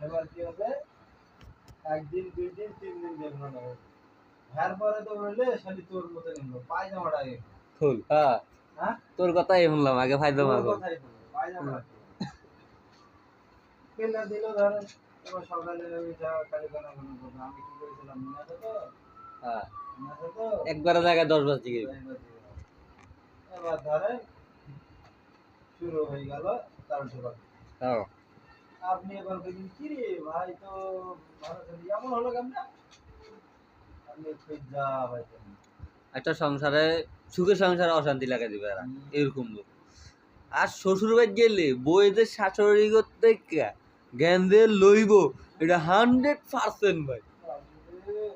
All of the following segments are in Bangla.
এবার কি হবে একদিন দুই দিন তিন দিন দেখল না এরপরে তো বললে খালি তোর মতো নিল পায়জামাটা আগে ফুল হ্যাঁ হ্যাঁ তোর কথাই শুনলাম আগে ফায়দা তোর কথাই কি? পেলা দিল ধরেন এবার সকালে ওই যা কালি কানা আমি কি করেছিলাম মনে আছে তো হ্যাঁ। মনে একবারে জায়গায় দশ বাজ দিকে এবার ধরেন শুরু হয়ে গেল তার হ্যাঁ আপনি এবার বলবেন কি রে ভাই তো ভালো চলি এমন হলো কেমন? আপনি যা ভাই একটা সংসারে সুখের সংসারে অশান্তি লাগাই দিবে এরা এরকম লোক। আর শ্বশুর বাড়ি গেলে বইদের শাশুড়ি করতে জ্ঞান দিয়ে লইব এটা হান্ড্রেড পার্সেন্ট ভাই আরে,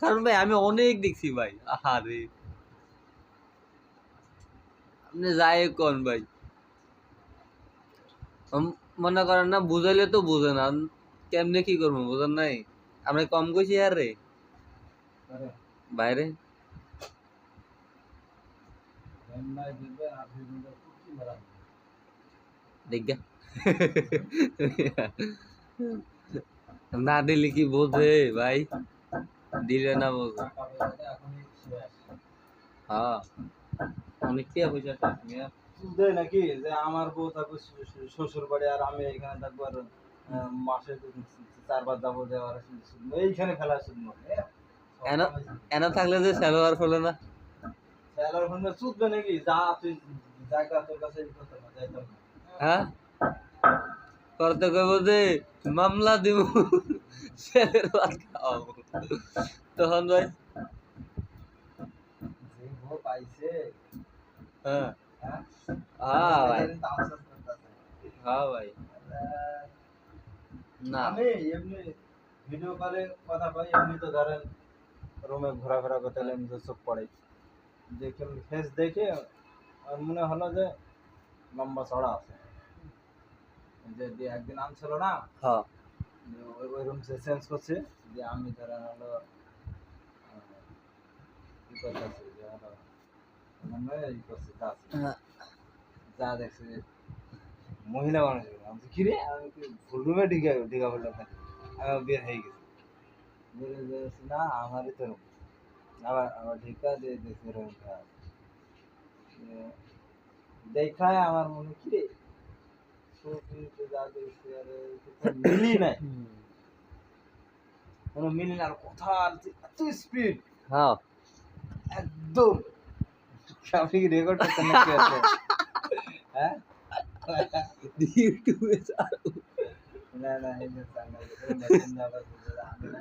কারণ ভাই, আমি অনেক দেখছি ভাই। আরে আপনি যাই কন ভাই। মনে করেন না, বুঝাইলে তো বুঝে না। কেমনে কি করব বুঝেন নাই। আমরা কম কইছি আর রে। বাইরে। না দিলে কি বোঝে ভাই? দিলে না। হ্যাঁ। অনেক পয়সা। দেয় নাকি? যে আমার বউ থাকবে শ্বশুর- বাড়ি আর আমি এখানে থাকব আর মাসে চারবার যাব যাওয়ার এইখানে খেলা শুনব এনা এনা থাকলে যে সালোয়ার ফেলে না। চুদবে নাকি? যা তুই জায়গা তোর কাছে হ্যাঁ? করতে কইব যে মামলা দিব। ছেলের ভাত খাওয়াবো তখন ভাই? হ্যাঁ। হ্যাঁ ভাই। করতাছে। হ্যাঁ ভাই। না। আমি এমনি ভিডিও কলে কথা কই এমনি তো ধরেন রুমে ঘোরাফেরা করতে হলে এমনি তো চোখ পড়ে দেখে ফেস দেখে আর মনে হলো যে লম্বা চড়া আছে। যে একদিন আনছিল না হ্যাঁ। ওই রুম চেঞ্জ করছে যে আমি ধরেন হলো কি করতেছি যে হলো মানে ই করছি কাজ যা দেখছি মহিলা মানুষ আমি কি রে আমি কি ভুল রুমে ঢিকা ঢিকা বললাম না আমি বের হয়ে গেছি। হয়ে না আমারই তো রুম। আবার আবার ঢিকা দিয়ে দেখছি রুম দেখায় আমার মনে কি রে ছবিতে যা দেখছি আরে মিলি নাই। কোনো মিল না আর কথা আর এত স্পিড হ্যাঁ। একদম। আপনি কি রেকর্ড করতে নাকি আছে? হ্যাঁ? ইউটিউবে না না এই সামনে আমি না